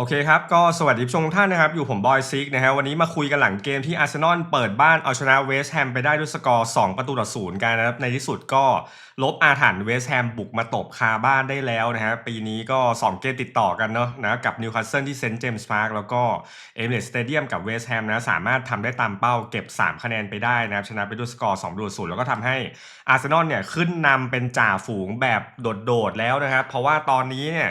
โอเคครับ ก็สวัสดีผู้ชมทุกท่านนะครับ อยู่ผมบอยซิกนะฮะวันนี้มาคุยกันหลังเกมที่อาร์เซนอลเปิดบ้านเอาชนะเวสต์แฮมไปได้ด้วยสกอร์ 2 ประตูต่อศูนย์กันนะครับ ในที่สุดก็ลบอาถรรพ์เวสต์แฮมบุกมาตบคาบ้านได้แล้วนะฮะปีนี้ก็ 2 เกมติดต่อกันเนาะนะกับนิวคาสเซิลที่เซนต์เจมส์พาร์คแล้วก็เอเมเรสสเตเดียมกับเวสต์แฮมนะสามารถทำได้ตามเป้าเก็บ 3 คะแนนไปได้นะครับชนะไปด้วยสกอร์2ประตูต่อศูนย์แล้วก็ทำให้อาร์เซนอลเนี่ยขึ้นนำเป็นจ่าฝูงแบบโดดๆแล้วนะครับเพราะว่าตอนนี้เนี่ย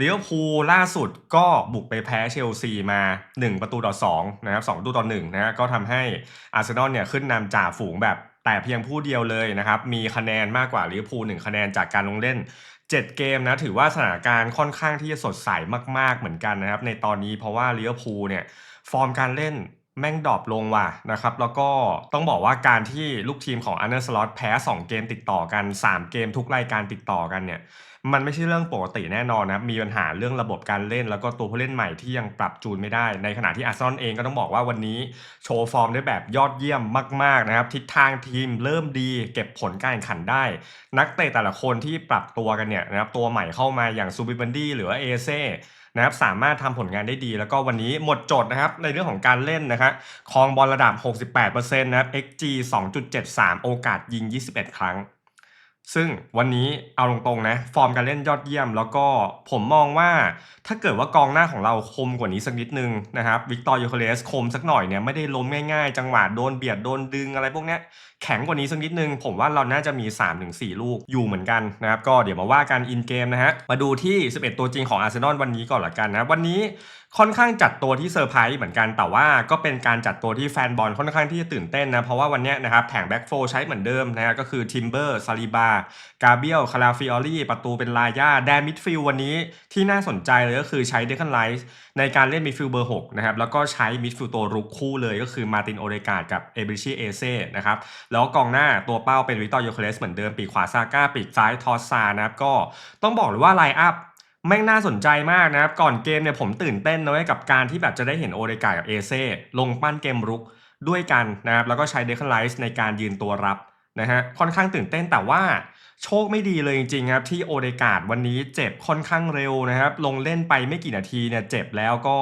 ลี้ยวพูลล่าสุดก็บุกไปแพ้เชลซีมา 1 ประตูต่อ2นะครับ2ประตูต่อ1นะฮะก็ทำให้อาร์เซนอลเนี่ยขึ้นนำจ่าฝูงแบบแต่เพียงผู้เดียวเลยนะครับมีคะแนนมากกว่าลิเวอร์พูล1คะแนนจากการลงเล่น 7 เกมนะถือว่าสถานการณ์ค่อนข้างที่จะสดใสมากๆเหมือนกันนะครับในตอนนี้เพราะว่าลิเวอร์พูลเนี่ยฟอร์มการเล่น แม่งดรอปลงว่ะนะครับ แล้วก็ต้องบอกว่าการที่ลูกทีมของอันเดอร์สล็อตแพ้ 2 เกมติดต่อกัน 3 เกมทุกรายการติดต่อกันเนี่ยมันไม่ใช่เรื่องปกติแน่นอนนะมีปัญหาเรื่องระบบการเล่น แล้วก็ตัวผู้เล่นใหม่ที่ยังปรับจูนไม่ได้ ในขณะที่อาร์เซนอลเองก็ต้องบอกว่าวันนี้โชว์ฟอร์มได้แบบยอดเยี่ยมมากๆนะครับ ทิศทางทีมเริ่มดีเก็บผลการแข่งขันได้ นักเตะแต่ละคนที่ปรับตัวกันเนี่ยนะครับตัวใหม่เข้ามาอย่างซูบิบันดี้หรือว่าเอเซนะครับสามารถทำผลงานได้ดี แล้วก็วันนี้หมดจดนะครับในเรื่องของการเล่นนะครับครองบอลระดับ 68%นะครับ xg 2.73 โอกาสยิง 21 ครั้ง ซึ่งวันนี้เอาตรงๆนะฟอร์มการเล่นยอดเยี่ยม แล้วก็ผมมองว่าถ้าเกิดว่ากองหน้าของเราคมกว่านี้สักนิดนึงนะครับวิกตอร์ยูเคเลสคมสักหน่อยเนี่ยไม่ได้ล้มง่ายๆ จังหวะโดนเบียดโดนดึงอะไรพวกเนี้ยแข็งกว่านี้สักนิดนึง ผมว่าเราน่าจะมี 3-4 ลูกอยู่เหมือนกันนะครับ ก็เดี๋ยวมาว่ากันอินเกมนะฮะ มาดูที่ 11 ตัวจริงของอาร์เซนอลวันนี้ก่อนละกันนะวันนี้ค่อนข้างจัดตัวที่เซอร์ไพรส์เหมือนกัน แต่ว่าก็เป็นการจัดตัวที่แฟนบอลค่อนข้างที่จะตื่นเต้นนะ เพราะว่าวันนี้นะครับแผงแบ็กโฟใช้เหมือนเดิมนะฮะก็คือทิมเบอร์ซาลิบากาเบียลคาราฟิออรี่ประตูเป็นลายาแดนมิดฟิลวันนี้ที่น่าสนใจเลยก็คือใช้เดคันไลท์ ในการเล่นมิดฟิลเบอร์6นะครับแล้วก็ใช้มิดฟิลตัวรุกคู่เลยก็คือมาตินโอเดกาดกับเอเบริชีเอเซ่นะครับแล้วกองหน้าตัวเป้าเป็นวิตอร์โยเคเลสเหมือนเดิมปีขวาซาก้าปีกซ้ายทอสซานะครับก็ต้องบอกเลยว่าไลน์อัพแม่งน่าสนใจมากนะครับ ก่อนเกมเนี่ยผมตื่นเต้นนะเว้ยกับการที่แบบจะได้เห็นโอเดกากับเอเซ่ลงปั้นเกมรุกด้วยกันนะครับ แล้วก็ใช้เดคนไลส์ในการยืนตัวรับนะฮะค่อนข้างตื่นเต้นแต่ว่า โชคไม่ดีเลยจริงๆครับที่โอเดกาดวันนี้เจ็บค่อนข้างเร็วนะครับ ลงเล่นไปไม่กี่นาทีเนี่ยเจ็บแล้วก็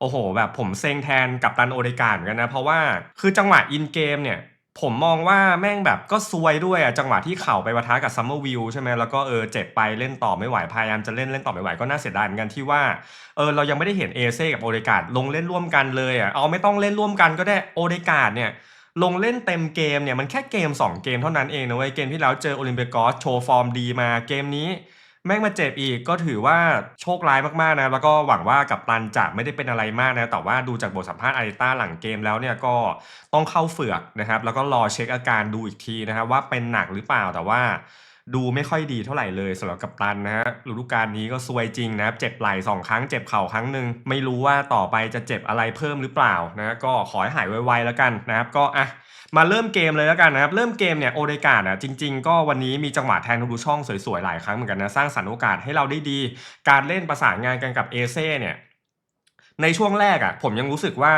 โอ้โห แบบผมเซ็งแทนกับตันโอเดกาดเหมือนกันนะ เพราะว่าคือจังหวะอินเกมเนี่ย ผมมองว่าแม่งแบบก็ซวยด้วยอะจังหวะที่เข่าไปปะทะกับซัมเมอร์วิวใช่ไหมแล้วก็เออเจ็บไปเล่นต่อไม่ไหวพยายามจะเล่นเล่นต่อไม่ไหวก็น่าเสียดายเหมือนกันที่ว่าเออเรายังไม่ได้เห็นเอเซ่กับโอเดกาดลงเล่นร่วมกันเลยอะเอาไม่ต้องเล่นร่วมกันก็ได้โอเดกาดเนี่ย ลงเล่นเต็มเกมเนี่ยมันแค่เกม 2 เกมเท่านั้นเองนะเว้ยเกมที่แล้วเจอโอลิมเปียกอสโชว์ฟอร์มดีมาเกมนี้ แม่งมาเจ็บอีกก็ถือว่าโชคร้ายมากๆนะแล้วก็หวังว่ากับตันจะไม่ได้เป็นอะไรมากนะแต่ว่าดูจากบทสัมภาษณ์อาริต้าหลังเกมแล้วเนี่ยก็ต้องเข้าเฝือกนะครับแล้วก็รอเช็คอาการดูอีกทีนะครับว่าเป็นหนักหรือเปล่าแต่ว่า ดูไม่ค่อยดีเท่าไหร่เลยสำหรับกัปตันนะฮะฤดูกาลนี้ก็ซวยจริงนะครับเจ็บไหล่สองครั้งเจ็บเข่าครั้งหนึ่งไม่รู้ว่าต่อไปจะเจ็บอะไรเพิ่มหรือเปล่านะก็ขอให้หายไวๆแล้วกันนะครับก็อะมาเริ่มเกมเลยแล้วกันนะครับเริ่มเกมเนี่ยโอเดกาดอะจริง ๆ ก็วันนี้มีจังหวะแทงทุกช่องสวยๆหลายครั้งเหมือนกันนะสร้างสรรค์โอกาสให้เราได้ดี การเล่นประสานงานกันกับเอเซ่เนี่ยในช่วงแรกอะผมยังรู้สึกว่า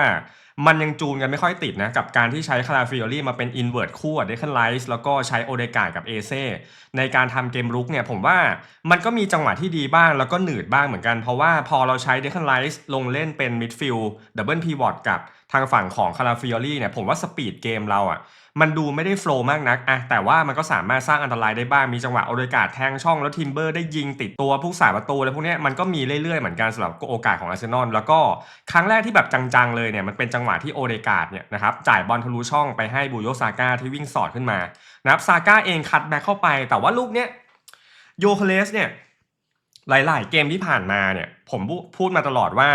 มันยังจูนกันไม่ค่อยติดนะ กับการที่ใช้คาราฟิโอรี่มาเป็นอินเวอร์ตคู่เดคันไลท์แล้วก็ใช้โอเดกากับเอเซ่ในการทำเกมรุกเนี่ยผมว่ามันก็มีจังหวะที่ดีบ้างแล้วก็หนืดบ้างเหมือนกัน เพราะว่าพอเราใช้เดคันไลท์ลงเล่นเป็นมิดฟิลด์ดับเบิลพีวอตกับทางฝั่งของคาราฟิโอรี่เนี่ยผมว่าสปีดเกมเราอะ มันดูไม่ได้โฟล์มากนักอะแต่ว่ามันก็สามารถสร้างอันตรายได้บ้างมีจังหวะโอเดกาดแทงช่องแล้วทิมเบอร์ได้ยิงติดตัวผู้สาประตูอะไรพวกนี้มันก็มีเรื่อยๆเหมือนกันสำหรับโอกาสของอาร์เซนอลแล้วก็ครั้งแรกที่แบบจังๆเลยเนี่ยมันเป็นจังหวะที่โอเดกาดเนี่ยนะครับจ่ายบอลทะลุช่องไปให้บูโยซาก้าที่วิ่งสอดขึ้นมานะครับซาก้าเองคัดแบ็คเข้าไป แต่ว่าลูกเนี้ยโยเคเลสเนี่ย หลายๆ เกมที่ผ่านมาเนี่ยผมพูดมาตลอดว่า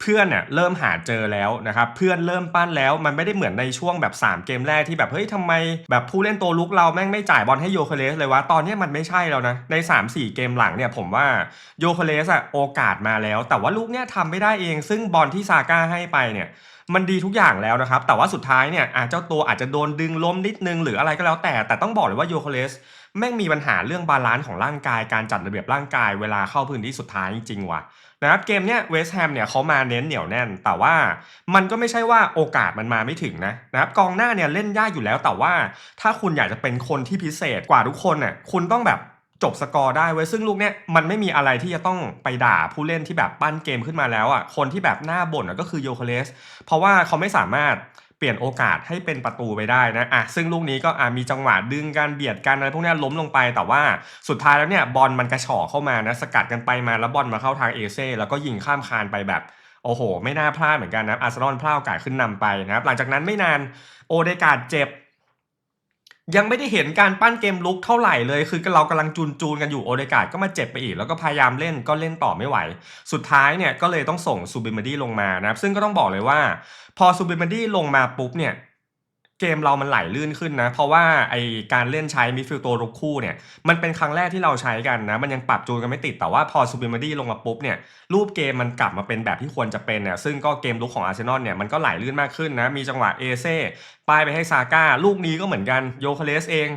เพื่อนเนี่ยเริ่มหาเจอแล้วนะครับเพื่อนเริ่มปั้นแล้วมันไม่ได้เหมือนในช่วงแบบ 3 เกมแรกที่แบบเฮ้ยทำไมแบบผู้เล่นตัวลุกเราแม่งไม่จ่ายบอลให้โยเคเลสเลยวะตอนนี้มันไม่ใช่แล้วนะใน 3-4 เกมหลังเนี่ยผมว่าโยเคเลสอะโอกาสมาแล้ว แต่ว่าลูกเนี่ยทำไม่ได้เอง ซึ่งบอลที่ซาก้าให้ไปเนี่ยมันดีทุกอย่างแล้วนะครับ แต่ว่าสุดท้ายเนี่ยเจ้าตัวอาจจะโดนดึงล้มนิดนึงหรืออะไรก็แล้วแต่ แต่ต้องบอกเลยว่าโยเคเลส แม่งมีปัญหาเรื่องบาลานซ์ของร่างกายการจัดระเบียบร่างกายเวลาเข้าพื้นที่สุดท้ายจริงๆว่ะนะครับเกมเนี้ยเวสต์แฮมเนี่ยเขามาเน้นเหนียวแน่น แต่ว่ามันก็ไม่ใช่ว่าโอกาสมันมาไม่ถึงนะนะครับกองหน้าเนี่ยเล่นยากอยู่แล้วแต่ว่า ถ้าคุณอยากจะเป็นคนที่พิเศษกว่าทุกคนน่ะคุณต้องแบบจบสกอร์ได้เว้ยซึ่งลูกเนี้ยมันไม่มีอะไรที่จะต้องไปด่าผู้เล่นที่แบบปั้นเกมขึ้นมาแล้วอะคนที่แบบหน้าบ่นก็คือโยเคเลสเพราะว่าเขาไม่สามารถ เปลี่ยนโอกาสให้เป็นประตูไปได้นะอะซึ่งลูกนี้ก็อะมีจังหวะดึงการเบียดกันอะไรพวกนี้ล้มลงไปแต่ว่าสุดท้ายแล้วเนี่ยบอลมันกระฉอกเข้ามานะสกัดกันไปมาแล้วบอลมาเข้าทางเอเซ่แล้วก็ยิงข้ามคานไปแบบโอ้โห ไม่น่าพลาดเหมือนกันนะอาร์เซนอลพลาดโอกาสขึ้นนำไปนะครับหลังจากนั้นไม่นานโอเดกาดเจ็บ ยังไม่ได้เห็นการปั้นเกมลุกเท่าไหร่เลย คือเรากำลังจูนจูนๆกันอยู่โอเดกาดก็มาเจ็บไปอีก แล้วก็พยายามเล่นก็เล่นต่อไม่ไหว สุดท้ายเนี่ยก็เลยต้องส่งซูบิมดี้ลงมานะครับซึ่งก็ต้องบอกเลยว่า พอซูบิมดี้ลงมาปุ๊บเนี่ย เกมเรามันไหลลื่นขึ้นนะ เพราะว่าไอการเล่นใช้มิดฟิลด์ตัวรุกคู่เนี่ยมันเป็นครั้งแรกที่เราใช้กันนะ มันยังปรับจูนกันไม่ติดแต่ว่าพอซูบิมาดี้ลงมาปุ๊บเนี่ยรูปเกมมันกลับมาเป็นแบบที่ควรจะเป็นเนี่ยซึ่งก็เกมลุกของอาร์เซนอลเนี่ยมันก็ไหลลื่นมากขึ้นนะ มีจังหวะเอเซ่ป้ายไปให้ซาก้าลูกนี้ก็เหมือนกันโยคาเลสเอง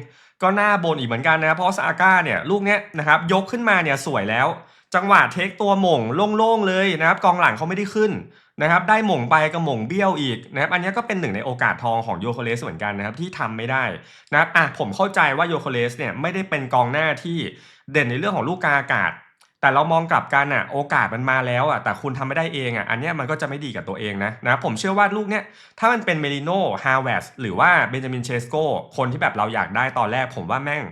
ก็หน้าบนอีกเหมือนกันนะเพราะซาก้าเนี่ยลูกเนี้ยนะครับยกขึ้นมาเนี่ยสวยแล้ว จังหวะเทคตัวหม่งโล่งๆเลยนะครับกองหลังเขาไม่ได้ขึ้น นะครับได้หม่งไปกับหม่งเบี้ยวอีกนะครับอันนี้ก็เป็นหนึ่งในโอกาสทองของโยโคเลสเหมือนกันนะครับที่ทำไม่ได้นะครับอะผมเข้าใจว่าโยโคเลสเนี่ยไม่ได้เป็นกองหน้าที่เด่นในเรื่องของลูกกาอากาศ แต่เรามองกลับกันอะโอกาสมันมาแล้วอะแต่คุณทำไม่ได้เองอะอันนี้มันก็จะไม่ดีกับตัวเองนะนะผมเชื่อว่าลูกเนี้ยถ้ามันเป็นเมลิโน่ฮาวเวสหรือว่าเบนจามินเชสโกคนที่แบบเราอยากได้ตอนแรกผมว่าแม่ง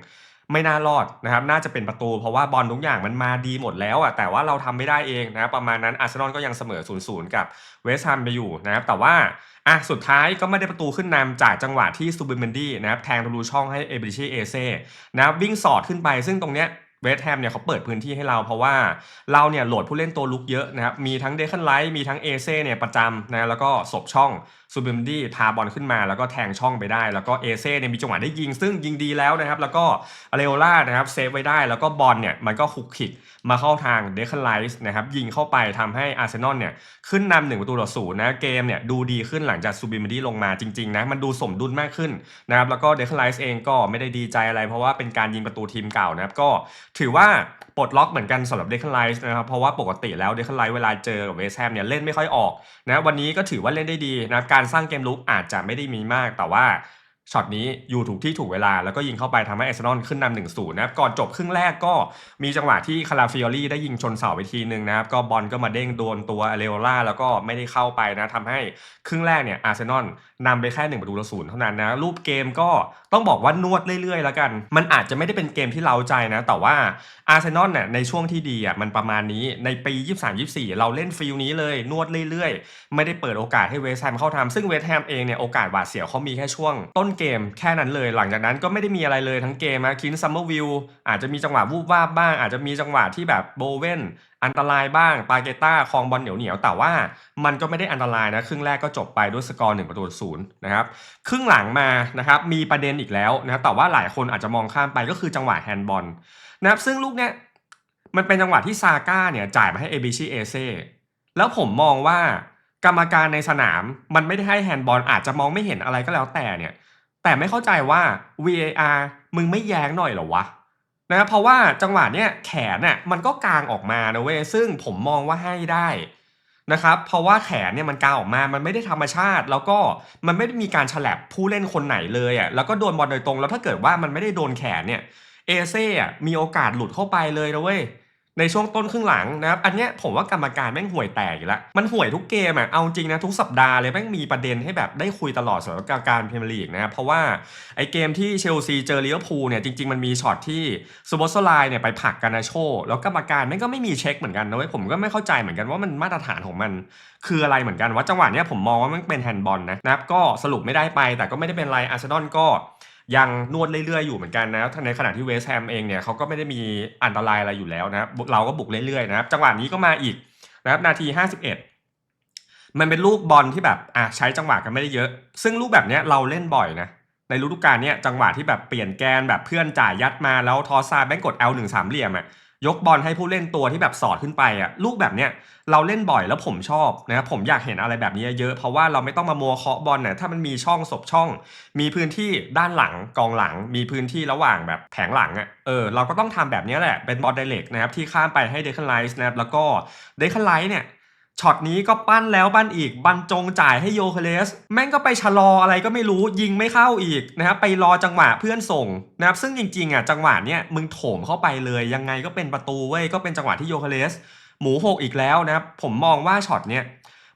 ไม่น่ารอดนะครับน่าจะเป็นประตู เพราะว่าบอลทุกอย่างมันมาดีหมดแล้วอะแต่ว่าเราทำไม่ได้เองนะครับประมาณนั้นอาร์เซนอลก็ยังเสมอ0ูนย์กับเวสต์แฮมไปอยู่นะครับแต่ว่าอะสุดท้ายก็ไม่ได้ประตูขึ้นนำจากจังหวะที่ซูบิเมนดี้นะครับแทงทะลุช่องให้เอเบริชีเอเซ่นะวิ่งสอดขึ้นไปซึ่งตรงเนี้ย เวสต์แฮมเนี่ยเขาเปิดพื้นที่ให้เราเพราะว่าเราเนี่ยโหลดผู้เล่นตัวลุกเยอะนะครับ มีทั้งเดคันไลท์มีทั้งเอเซ่เนี่ยประจำนะแล้วก็ศพช่องซูบิมดี้พาบอลขึ้นมา แล้วก็แทงช่องไปได้ แล้วก็เอเซ่เนี่ยมีจังหวะได้ยิง ซึ่งยิงดีแล้วนะครับ แล้วก็อเรโอล่านะครับเซฟไว้ได้แล้วก็บอลเนี่ยมันก็คุกคิกมาเข้าทางเดคันไลท์นะครับยิงเข้าไปทำให้อาร์เซนอลเนี่ยขึ้นนำหนึ่งประตูต่อศูนย์นะเกมเนี่ยดูดีขึ้นหลังจากซูบิมดี้ลงมาจริงๆนะมันดูสมดุลมากขึ้นนะครับแล้วก็เดคันไลท์เองก็ไม่ได้ดีใจอะไร เพราะว่าเป็นการยิงประตูทีมเก่านะครับก็ถือว่าปลดล็อกเหมือนกันสำหรับเดคันไลท์นะครับเพราะว่าปกติแล้วเดคันไลท์เวลาเจอกับเวสแฮมเนี่ยเล่นไม่ค่อยออกนะวันนี้ก็ถือว่าเล่นได้ดีนะการสร้างเกมลุกอาจจะไม่ได้มีมาก แต่ว่าช็อตนี้อยู่ถูกที่ถูกเวลา แล้วก็ยิงเข้าไปทำให้อเซนอลขึ้นนำหนึ่งศูนย์นะครับก่อนจบครึ่งแรกก็มีจังหวะที่คาราฟิออรี่ได้ยิงชนเสาไปทีนึงนะครับก็บอลก็มาเด้งโดนตัวอเรโอล่าแล้วก็ไม่ได้เข้าไปนะทำให้ครึ่งแรกเนี่ยอาร์เซนอลนำไปแค่หนึ่งประตูต่อศูนย์เท่านั้นนะ รูปเกมก็ต้องบอกว่านวดเรื่อยๆ แล้วกัน มันอาจจะไม่ได้เป็นเกมที่เล้าใจนะ แต่ว่าอาร์เซนอลเนี่ยในช่วงที่ดีอะมันประมาณนี้ในปี 23-24 เราเล่นฟิลนี้เลย นวดเรื่อยๆ ไม่ได้เปิดโอกาสให้เวสต์แฮมเข้าทำซึ่งเวสต์แฮมเองเนี่ยโอกาสหวาดเสียวเขามีแค่ช่วง ต้นเกมแค่นั้นเลย หลังจากนั้นก็ไม่ได้มีอะไรเลยทั้งเกมนะคินซัมเมอร์วิลอาจจะมีจังหวะวูบวาบบ้าง อาจจะมีจังหวะที่แบบโบเวน อันตรายบ้าง ปาเกต้าคลองบอลเหนียวๆแต่ว่ามันก็ไม่ได้อันตรายนะ ครึ่งแรกก็จบไปด้วยสกอร์หนึ่งประตูศูนย์นะครับครึ่งหลังมานะครับมีประเด็นอีกแล้วนะแต่ว่าหลายคนอาจจะมองข้ามไปก็คือจังหวะแฮนด์บอลนะครับซึ่งลูกเนี้ยมันเป็นจังหวะที่ซาก้าเนี่ยจ่ายมาให้เอบิชิเอเซ่แล้วผมมองว่ากรรมการในสนามมันไม่ได้ให้แฮนด์บอลอาจจะมองไม่เห็นอะไรก็แล้วแต่เนี่ยแต่ไม่เข้าใจว่า VAR มึงไม่แย้งหน่อยเหรอวะ นะเพราะว่าจังหวะเนี้ยแขนน่ะมันก็กางออกมานะเว้ยซึ่งผมมองว่าให้ได้นะครับเพราะว่าแขนเนี่ยมันกางออกมา มันไม่ได้ธรรมชาติ แล้วก็มันไม่ได้มีการฉลับผู้เล่นคนไหนเลยอะแล้วก็โดนบอลโดยตรงแล้วถ้าเกิดว่ามันไม่ได้โดนแขนเนี่ยเอเซ่อะมีโอกาสหลุดเข้าไปเลยนะเว้ย ในช่วงต้นครึ่งหลังนะครับ อันเนี้ยผมว่ากรรมการแม่งห่วยแตกอยู่แล้ว มันห่วยทุกเกมอะ เอาจริงนะทุกสัปดาห์เลยแม่งมีประเด็นให้แบบได้คุยตลอดสำหรับการพรีเมียร์ลีกนะครับ เพราะว่าไอเกมที่เชลซีเจอลิเวอร์พูลเนี่ยจริง ๆ มันมีช็อตที่ซูโบสไลเนี่ยไปผักกันนาโช แล้วกรรมการแม่งก็ไม่มีเช็คเหมือนกันนะเว้ยผมก็ไม่เข้าใจเหมือนกันว่ามันมาตรฐานของมัน คืออะไรเหมือนกันว่าจังหวะเนี้ยผมมองว่ามันเป็นแฮนด์บอลนะนะครับก็สรุปไม่ได้ไป แต่ก็ไม่ได้เป็นไรอาร์เซนอลก็ ยังนวดเรื่อยๆอยู่เหมือนกันนะในขณะที่เวสแฮมเองเนี่ยเขาก็ไม่ได้มีอันตรายอะไรอยู่แล้วนะครับเราก็บุกเรื่อยๆนะครับจังหวะนี้ก็มาอีกนะครับนาที 51 มันเป็นลูกบอลที่แบบอะใช้จังหวะกันไม่ได้เยอะ ซึ่งลูกแบบเนี้ยเราเล่นบ่อยนะในฤดูกาลเนี้ยจังหวะที่แบบเปลี่ยนแกนแบบเพื่อนจ่ายยัดมาแล้วทอซาแบงกด L 1 3เหลี่ยมอะ ยกบอลให้ผู้เล่นตัวที่แบบสอดขึ้นไปอะลูกแบบเนี้ยเราเล่นบ่อยแล้วผมชอบนะครับผมอยากเห็นอะไรแบบนี้เยอะเพราะว่าเราไม่ต้องมามัวเคาะบอลเนี่ยถ้ามันมีช่องศบช่อง มีพื้นที่ด้านหลังกองหลัง มีพื้นที่ระหว่างแบบแผงหลังอะเออเราก็ต้องทำแบบนี้แหละเป็นบอลไดเรกนะครับที่ข้ามไปให้เดคันไลท์นะครับแล้วก็เดคันไลท์เนี่ย ช็อตนี้ก็ปั้นแล้วปั้นอีกบรรจงจ่ายให้โยเคเลส แม่งก็ไปชะลออะไรก็ไม่รู้ยิงไม่เข้าอีกนะครับไปรอจังหวะเพื่อนส่งนะครับซึ่งจริงๆอะจังหวะเนี้ยมึงโถมเข้าไปเลย ยังไงก็เป็นประตูเว้ยก็เป็นจังหวะที่โยเคเลส หมูหกอีกแล้วนะครับผมมองว่าช็อตเนี้ย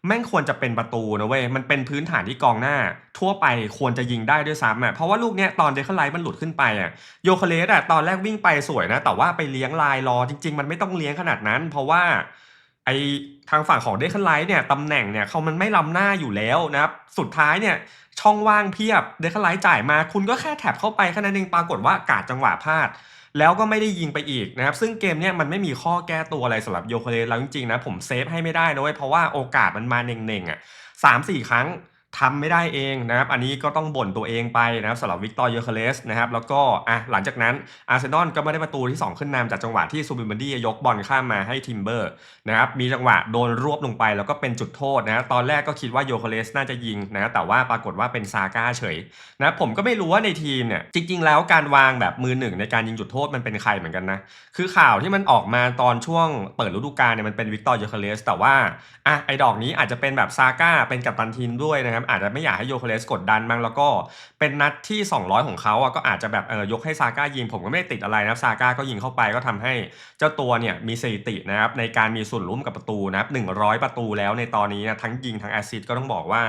แม่งควรจะเป็นประตูนะเว้ย มันเป็นพื้นฐานที่กองหน้า ทั่วไปควรจะยิงได้ด้วยซ้ำอะ เพราะว่าลูกเนี้ยตอนเดคไลท์มันหลุดขึ้นไปอะ โยเคเลสอะตอนแรกวิ่งไปสวยนะ แต่ว่าไปเลี้ยงลายรอจริง ๆ มันไม่ต้องเลี้ยงขนาดนั้น เพราะว่า ไอทางฝั่งของเดคไลท์เนี่ยตำแหน่งเนี่ยเขามันไม่ล้ำหน้าอยู่แล้วนะครับ สุดท้ายเนี่ยช่องว่างเพียบเดคไลท์จ่ายมา คุณก็แค่แท็บเข้าไปแค่นั้นเองปรากฏว่ากาดจังหวะพลาด แล้วก็ไม่ได้ยิงไปอีกนะครับ ซึ่งเกมเนี่ยมันไม่มีข้อแก้ตัวอะไรสำหรับโยเคเลแล้วจริงๆนะผมเซฟให้ไม่ได้นะเว้ยเพราะว่าโอกาสมันมาเน่งๆอะสามสี่ครั้ง ทำไม่ได้เองนะครับ อันนี้ก็ต้องบ่นตัวเองไปนะครับสำหรับวิกตอร์โยเคเลสนะครับ แล้วก็อะหลังจากนั้นอาร์เซนอลก็ไม่ได้ประตูที่ 2 ขึ้นนำจากจังหวะที่ซูบิมบันดี้ยกบอลข้ามมาให้ทิมเบอร์นะครับ มีจังหวะโดนรวบลงไปแล้วก็เป็นจุดโทษนะตอนแรกก็คิดว่าโยเคเลสน่าจะยิงนะแต่ว่าปรากฏว่าเป็นซาก้าเฉยนะผมก็ไม่รู้ว่าในทีมเนี่ยจริง ๆ แล้วการวางแบบมือหนึ่งในการยิงจุดโทษมันเป็นใครเหมือนกันนะคือข่าวที่มันออกมาตอนช่วงเปิดฤดูกาลเนี่ยมันเป็นวิกตอร์โยเคเลสแต่ว่าอะไอ้ดอกนี้อาจจะเป็นแบบซาก้าเป็นกัปตันทีมด้วยนะครับอาจจะไม่อยากให้โยเคเลสกดดันมั้งแล้วก็เป็นนัดที่ 200 ของเขาอะก็อาจจะแบบเออยกให้ซาก้ายิงผมก็ไม่ได้ติดอะไรนะซาก้าก็ยิงเข้าไปก็ทำให้เจ้าตัวเนี่ยมีสถิตินะครับในการมีส่วนร่วมกับประตูนะครับ100 ประตูแล้วในตอนนี้นะทั้งยิงทั้งแอสซิสต์ก็ต้องบอกว่า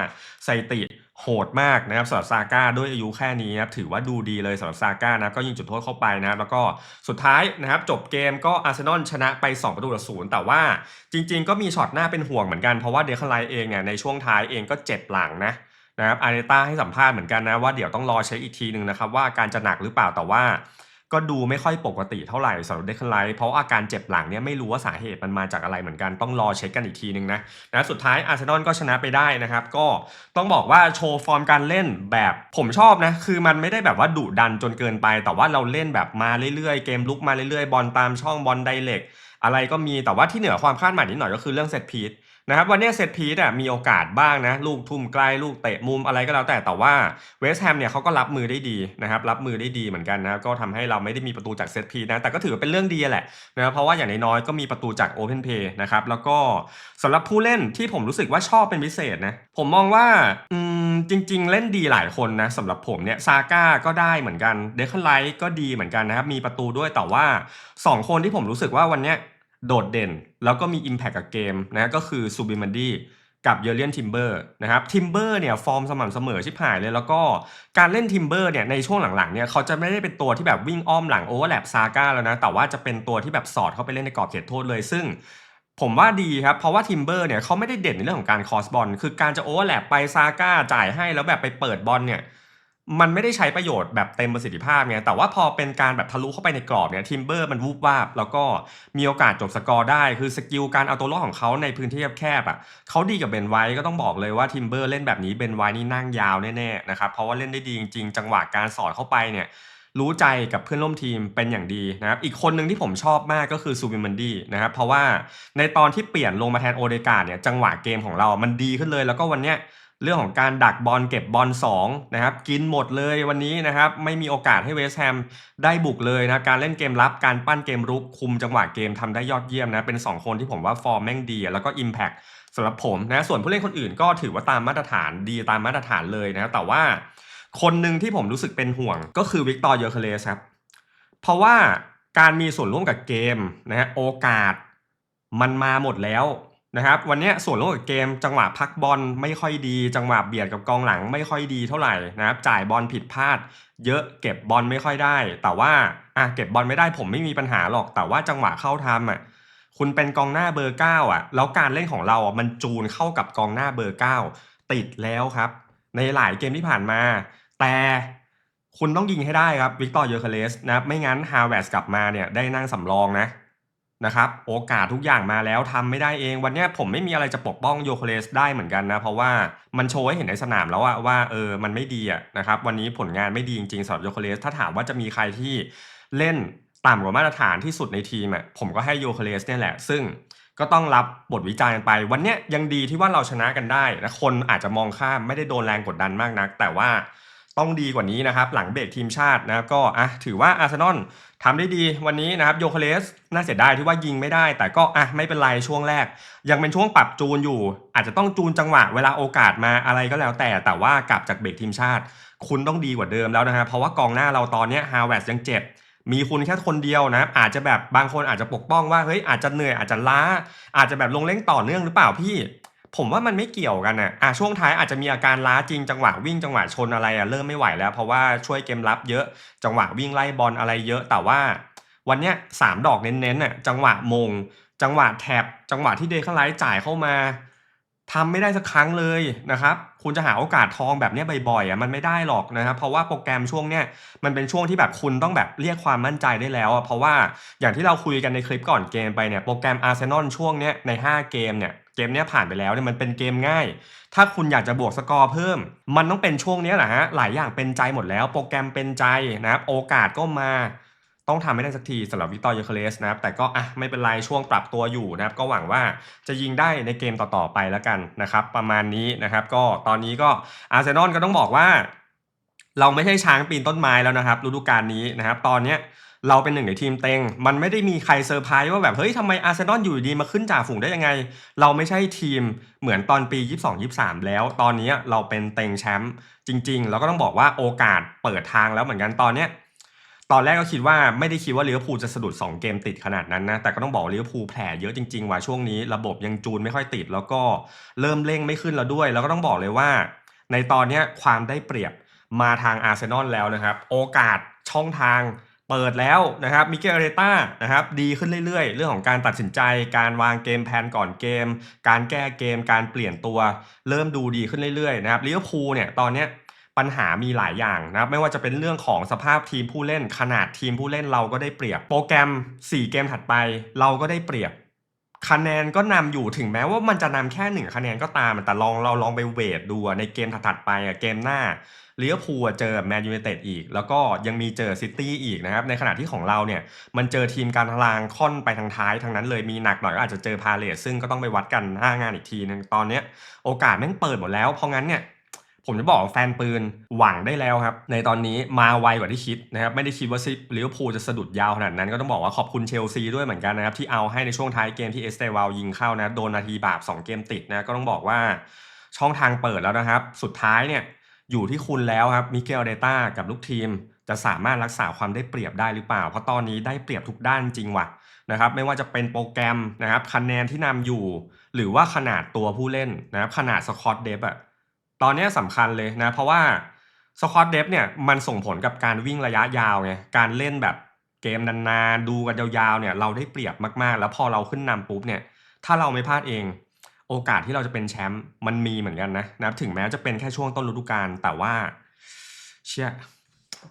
สถิติ โหดมากนะครับสำหรับซาก้าด้วยอายุแค่นี้นะครับถือว่าดูดีเลยสำหรับซาก้านะก็ยิงจุดโทษเข้าไปนะครับแล้วก็สุดท้ายนะครับจบเกมก็อาร์เซนอลชนะไป 2 ประตูต่อศูนย์แต่ว่าจริง ๆ ก็มีช็อตหน้าเป็นห่วงเหมือนกันเพราะว่าเดคไลเองเนี่ยในช่วงท้ายเองก็เจ็บหลังนะนะครับอาร์เนต้าให้สัมภาษณ์เหมือนกันนะว่าเดี๋ยวต้องรอเช็คอีกทีหนึ่งนะครับว่าอาการจะหนักหรือเปล่าแต่ว่า ก็ดูไม่ค่อยปกติเท่าไหร่สำหรับเดคไลท์เพราะอาการเจ็บหลังเนี่ยไม่รู้ว่าสาเหตุมันมาจากอะไรเหมือนกันต้องรอเช็คกันอีกทีนึงนะนะสุดท้ายอาร์เซนอลก็ชนะไปได้นะครับ ก็ต้องบอกว่าโชว์ฟอร์มการเล่นแบบผมชอบนะคือมันไม่ได้แบบว่าดุดันจนเกินไป แต่ว่าเราเล่นแบบมาเรื่อยๆเกมลุกมาเรื่อยๆบอลตามช่องบอลไดเรกอะไรก็มีแต่ว่าที่เหนือความคาดหมายนิดหน่อยก็คือเรื่องเซตพีท นะครับวันนี้เซตพีทอะมีโอกาสบ้างนะลูกทุ่มไกลลูกเตะมุมอะไรก็แล้วแต่แต่ว่าเวสต์แฮมเนี่ยเขาก็รับมือได้ดีนะครับรับมือได้ดีเหมือนกันนะก็ทำให้เราไม่ได้มีประตูจากเซตพีทนะแต่ก็ถือว่าเป็นเรื่องดีแหละนะเพราะว่าอย่างน้อยๆก็มีประตูจากโอเพนเพย์นะครับแล้วก็สำหรับผู้เล่นที่ผมรู้สึกว่าชอบเป็นพิเศษนะผมมองว่าอืมจริง ๆ เล่นดีหลายคนนะสำหรับผมเนี่ยซาก้าก็ได้เหมือนกันเดคไลท์ก็ดีเหมือนกันนะครับมีประตูด้วยแต่ว่าสองคนที่ผมรู้สึกว่าวันเนี้ย โดดเด่น แล้วก็มี Impact กับเกมนะก็คือซูบิมันดี้กับเยเลียนทิมเบอร์นะครับทิมเบอร์เนี่ยฟอร์มสม่ำเสมอชิบหายเลย แล้วก็การเล่นทิมเบอร์เนี่ยในช่วงหลังๆเนี่ยเขาจะไม่ได้เป็นตัวที่แบบวิ่งอ้อมหลังโอเวอร์แลปซาก้าแล้วนะ แต่ว่าจะเป็นตัวที่แบบสอดเข้าไปเล่นในกรอบเขตโทษเลย ซึ่งผมว่าดีครับ เพราะว่าทิมเบอร์เนี่ยเขาไม่ได้เด่นในเรื่องของการคอสบอลคือการจะโอเวอร์แลปไปซาก้าจ่ายให้แล้วแบบไปเปิดบอลเนี่ย มันไม่ได้ใช้ประโยชน์แบบเต็มประสิทธิภาพไงแต่ว่าพอเป็นการแบบทะลุเข้าไปในกรอบเนี่ยทิมเบอร์มันวูบวาบ แล้วก็มีโอกาสจบสกอร์ได้ คือสกิลการเอาตัวรอดของเขาในพื้นที่แคบๆอะเขาดีกับเบนไว้ก็ต้องบอกเลยว่าทิมเบอร์เล่นแบบนี้เบนไว้นี่นั่งยาวแน่ๆนะครับเพราะว่าเล่นได้ดีจริงๆ จังหวะการสอดเข้าไปเนี่ยรู้ใจกับเพื่อนร่วมทีมเป็นอย่างดีนะครับ อีกคนหนึ่งที่ผมชอบมากก็คือซูบิมันดี้นะครับ เพราะว่าในตอนที่เปลี่ยนลงมาแทนโอเดกาเนี่ยจังหวะเกมของเรามันดีขึ้นเลย แล้วก็วันเนี้ย เรื่องของการดักบอลเก็บบอล2นะครับกินหมดเลยวันนี้นะครับไม่มีโอกาสให้เวสแฮมได้บุกเลยนะการเล่นเกมรับการปั้นเกมรุกคุมจังหวะเกมทำได้ยอดเยี่ยมนะเป็น 2 คนที่ผมว่าฟอร์มแม่งดี แล้วก็ Impact สำหรับผมนะส่วนผู้เล่นคนอื่นก็ถือว่าตามมาตรฐานดีตามมาตรฐานเลยนะแต่ว่าคนหนึ่งที่ผมรู้สึกเป็นห่วงก็คือวิกตอร์เยอร์เคเลสครับเพราะว่าการมีส่วนร่วมกับเกมนะฮะโอกาสมันมาหมดแล้ว นะครับวันนี้ส่วนร่วมกับเกมจังหวะพักบอลไม่ค่อยดี จังหวะเบียดกับกองหลังไม่ค่อยดีเท่าไหร่นะครับจ่ายบอลผิดพลาด เยอะเก็บบอลไม่ค่อยได้ แต่ว่าอะเก็บบอลไม่ได้ผมไม่มีปัญหาหรอก แต่ว่าจังหวะเข้าทำอะคุณเป็นกองหน้าเบอร์เก้าอะ แล้วการเล่นของเราอะมันจูนเข้ากับกองหน้าเบอร์เก้าติดแล้วครับ ในหลายเกมที่ผ่านมา แต่คุณต้องยิงให้ได้ครับวิกตอร์เยอร์เคเลสนะครับไม่งั้นฮาวเวสกลับมาเนี่ยได้นั่งสำรองนะ นะครับโอกาสทุกอย่างมาแล้วทำไม่ได้เองวันนี้ผมไม่มีอะไรจะปกป้องโยโคเลสได้เหมือนกันนะ เพราะว่ามันโชว์ให้เห็นในสนามแล้วอะว่าเออมันไม่ดีอะนะครับวันนี้ผลงานไม่ดีจริงๆสำหรับโยโคเลสถ้าถามว่าจะมีใครที่เล่นต่ำกว่ามาตรฐานที่สุดในทีมอะผมก็ให้โยโคเลสเนี่ยแหละ ซึ่งก็ต้องรับบทวิจารณ์กันไป วันนี้ยยังดีที่ว่าเราชนะกันได้นะคนอาจจะมองข้ามไม่ได้โดนแรงกดดันมากนัก แต่ว่า ต้องดีกว่านี้นะครับ หลังเบรกทีมชาตินะครับก็อะถือว่าอาร์เซนอลทำได้ดีวันนี้นะครับโยเคเลสน่าเสียดายที่ว่ายิงไม่ได้ แต่ก็อะไม่เป็นไรช่วงแรก ยังเป็นช่วงปรับจูนอยู่ อาจจะต้องจูนจังหวะเวลาโอกาสมาอะไรก็แล้วแต่ แต่ว่ากลับจากเบรกทีมชาติ คุณต้องดีกว่าเดิมแล้วนะฮะเพราะว่ากองหน้าเราตอนนี้ฮาวเวร์ยังเจ็บมีคุณแค่คนเดียวนะอาจจะแบบบางคนอาจจะปกป้องว่าเฮ้ยอาจจะเหนื่อยอาจจะล้า อาจจะแบบลงเล่งต่อเนื่องหรือเปล่าพี่ ผมว่ามันไม่เกี่ยวกันนะอะช่วงท้ายอาจจะมีอาการล้าจริงจังหวะวิ่งจังหวะชนอะไรอะเริ่มไม่ไหวแล้วเพราะว่าช่วยเกมรับเยอะจังหวะวิ่งไล่บอลอะไรเยอะแต่ว่าวันเนี้ยสามดอกเน้นๆน่ะจังหวะมง จังหวะแท็บจังหวะที่เดคไลท์จ่ายเข้ามาทำไม่ได้สักครั้งเลยนะครับ คุณจะหาโอกาสทองแบบเนี้ยบ่อยๆอะมันไม่ได้หรอกนะครับ เพราะว่าโปรแกรมช่วงเนี้ยมันเป็นช่วงที่แบบคุณต้องแบบเรียกความมั่นใจได้แล้วอะเพราะว่าอย่างที่เราคุยกันในคลิปก่อนเกมไปเนี่ยโปรแกรมอาร์เซนอลช่วงเนี้ยใน 5 เกมเนี่ย กมเนี้ยผ่านไปแล้วเนี่ยมันเป็นเกมง่าย ถ้าคุณอยากจะบวกสกอร์เพิ่ม มันต้องเป็นช่วงนี้แหละฮะ หลายอย่างเป็นใจหมดแล้ว โปรแกรมเป็นใจนะครับโอกาสก็มา ต้องทำให้ได้สักทีสำหรับวิตอร์ยเคเลสนะครับ แต่ก็อะไม่เป็นไรช่วงปรับตัวอยู่นะครับ ก็หวังว่าจะยิงได้ในเกมต่อๆไปแล้วกันนะครับ ประมาณนี้นะครับ ก็ตอนนี้ก็อาร์เซนอลก็ต้องบอกว่า เราไม่ใช่ช้างปีนต้นไม้แล้วนะครับฤดูกาลนี้นะครับ ตอนเนี้ย เราเป็นหนึ่งในทีมเต็ง มันไม่ได้มีใครเซอร์ไพรส์ว่าแบบเฮ้ยทำไมอาร์เซนอลอยู่ดีมาขึ้นจ่าฝูงได้ยังไง เราไม่ใช่ทีมเหมือนตอนปี 22-23 แล้ว ตอนนี้เราเป็นเต็งแชมป์จริง ๆ แล้วก็ต้องบอกว่าโอกาสเปิดทางแล้วเหมือนกันตอนเนี้ยตอนแรกก็คิดว่าไม่ได้คิดว่าลิเวอร์พูลจะสะดุด 2 เกมติดขนาดนั้นนะ แต่ก็ต้องบอกลิเวอร์พูลแผลเยอะจริงๆ ว่ะช่วงนี้ระบบยังจูนไม่ค่อยติด แล้วก็เริ่มเร่งไม่ขึ้นแล้วด้วย แล้วก็ต้องบอกเลยว่า ในตอนนี้ความได้เปรียบมาทางอาร์เซนอลแล้วนะครับ โอกาสช่องทาง เปิดแล้วนะครับมิเกลเรต้านะครับดีขึ้นเรื่อยๆ เรื่องของการตัดสินใจ การวางเกมแผนก่อนเกม การแก้เกม การเปลี่ยนตัว เริ่มดูดีขึ้นเรื่อยๆนะครับลิเวอร์พูลเนี่ยตอนเนี้ยปัญหามีหลายอย่างนะครับไม่ว่าจะเป็นเรื่องของสภาพทีมผู้เล่น ขนาดทีมผู้เล่นเราก็ได้เปรียบ โปรแกรม 4 เกมถัดไป เราก็ได้เปรียบ คะแนนก็นำอยู่ถึงแม้ว่ามันจะนำแค่หนึ่งคะแนนก็ตามแต่ลองเราลองไปเวทดูในเกมถัดๆไปเกมหน้า ลิเวพูลเจอแมนยูไนเต็ดอีก แล้วก็ยังมีเจอซิตี้อีกนะครับ ในขณะที่ของเราเนี่ย มันเจอทีมการทลางค่อนไปทางท้ายทางนั้นเลยมีหนักหน่อยก็อาจจะเจอพาเลสซึ่งก็ต้องไปวัดกันหน้างานอีกทีนึงตอนเนี้ยโอกาสแม่งเปิดหมดแล้วเพราะงั้นเนี่ยผมจะบอกแฟนปืนหวังได้แล้วครับ ในตอนนี้มาไวกว่าที่คิดนะครับ ไม่ได้คิดว่าซิลิเวอร์พูลจะสะดุดยาวขนาดนั้น ก็ต้องบอกว่าขอบคุณเชลซีด้วยเหมือนกันนะครับ ที่เอาให้ในช่วงท้ายเกมที่เอสเตวาลยิงเข้านะ โดนนาทีบาป 2 เกมติดนะ ก็ต้องบอกว่าช่องทางเปิดแล้วนะครับ สุดท้ายเนี่ย อยู่ที่คุณแล้วครับมิเกลเดต้ากับลูกทีม จะสามารถรักษาความได้เปรียบได้หรือเปล่า เพราะตอนนี้ได้เปรียบทุกด้านจริงว่ะนะครับไม่ว่าจะเป็นโปรแกรมนะครับคะแนนที่นำอยู่ หรือว่าขนาดตัวผู้เล่นนะครับขนาดสกอตเดฟอะตอนนี้ยสำคัญเลยนะเพราะว่าสควอตเดฟเนี่ยมันส่งผลกับการวิ่งระยะยาวไงการเล่นแบบเกมนานๆดูกันยาวๆเนี่ยเราได้เปรียบมากๆ แล้วพอเราขึ้นนำปุ๊บเนี่ยถ้าเราไม่พลาดเอง โอกาสที่เราจะเป็นแชมป์มันมีเหมือนกันนะนะครับถึงแม้จะเป็นแค่ช่วงต้นฤดูกาลแต่ว่า เชี่ย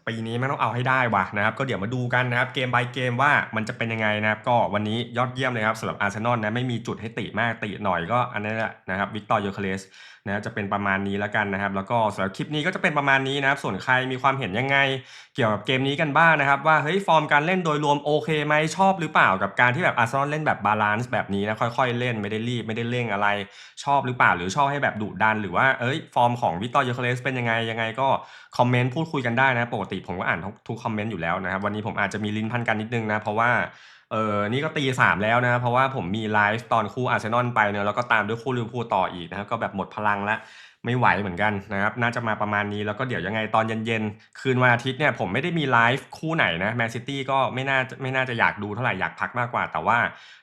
ปีนี้ไม่ต้องเอาให้ได้วะนะครับ ก็เดี๋ยวมาดูกันนะครับ เกม by เกมว่ามันจะเป็นยังไงนะครับ ก็วันนี้ยอดเยี่ยมเลยครับสำหรับอาร์เซนอลนะไม่มีจุดให้ติมากติหน่อยก็อันนี้แหละนะครับวิกตอร์โยเคเลส นะจะเป็นประมาณนี้แล้วกันนะครับ แล้วก็สำหรับคลิปนี้ก็จะเป็นประมาณนี้นะครับส่วนใครมีความเห็นยังไง เกี่ยวกับเกมนี้กันบ้างนะครับว่าเฮ้ยฟอร์มการเล่นโดยรวมโอเคไหมชอบหรือเปล่ากับการที่แบบอาร์เซนอลเล่นแบบบาลานซ์แบบนี้นะค่อยๆ เล่นไม่ได้รีบไม่ได้เร่งอะไร ชอบหรือเปล่าหรือชอบให้แบบดุดัน หรือว่าเอ้ยฟอร์มของวิกตอร์เยเคเลสเป็นยังไงยังไงก็คอมเมนต์พูดคุยกันได้นะปกติผมก็อ่านทุกคอมเมนต์อยู่แล้วนะครับวันนี้ผมอาจจะมีลิ้นพันกันนิดนึงนะเพราะว่า เออ นี่ก็ตีสามแล้วนะ เพราะว่าผมมีไลฟ์ตอนคู่อาร์เซนอลไปเนอะแล้วก็ตามด้วยคู่ลิเวอร์พูลต่ออีกนะครับ ก็แบบหมดพลังแล้ว ไม่ไหวเหมือนกันนะครับ น่าจะมาประมาณนี้แล้วก็เดี๋ยวยังไงตอนเย็นๆ คืนวันอาทิตย์เนี่ยผมไม่ได้มีไลฟ์คู่ไหนนะแมนซิตี้ก็ไม่น่าไม่น่าจะอยากดูเท่าไหร่อยากพักมากกว่า แต่ว่า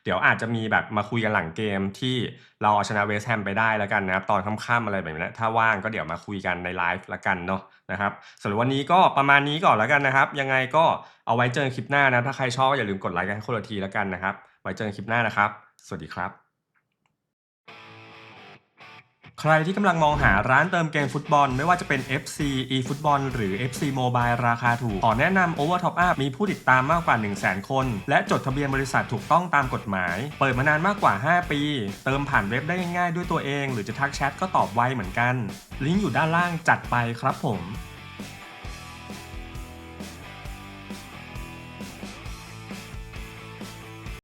เดี๋ยวอาจจะมีแบบมาคุยกันหลังเกมที่เราเอาชนะเวสต์แฮมไปได้แล้วกันนะครับ ตอนค่ำๆอะไรแบบนี้ถ้าว่างก็เดี๋ยวมาคุยกันในไลฟ์ละกันเนาะนะครับสำหรับวันนี้ก็ประมาณนี้ก่อนแล้วกันนะครับ ยังไงก็เอาไว้เจอกันคลิปหน้านะถ้าใครชอบอย่าลืมกดไลค์กันคนละทีแล้วกันนะครับ ไว้เจอกันคลิปหน้านะครับ สวัสดีครับ ใครที่กำลังมองหาร้านเติมเกมฟุตบอล ไม่ว่าจะเป็น FC eFootball หรือ FC Mobile ราคาถูก ขอแนะนำ Over Top Up มีผู้ติดตามมากกว่า 1 0 0 0 0แคน และจดทะเบียนบริษัทถูกต้องตามกฎหมาย เปิดมานานมากกว่า 5 ปี เติมผ่านเว็บได้ง่ายด้วยตัวเอง หรือจะทักแชทก็ตอบไวเหมือนกัน ลิงก์อยู่ด้านล่างจัดไปครับผม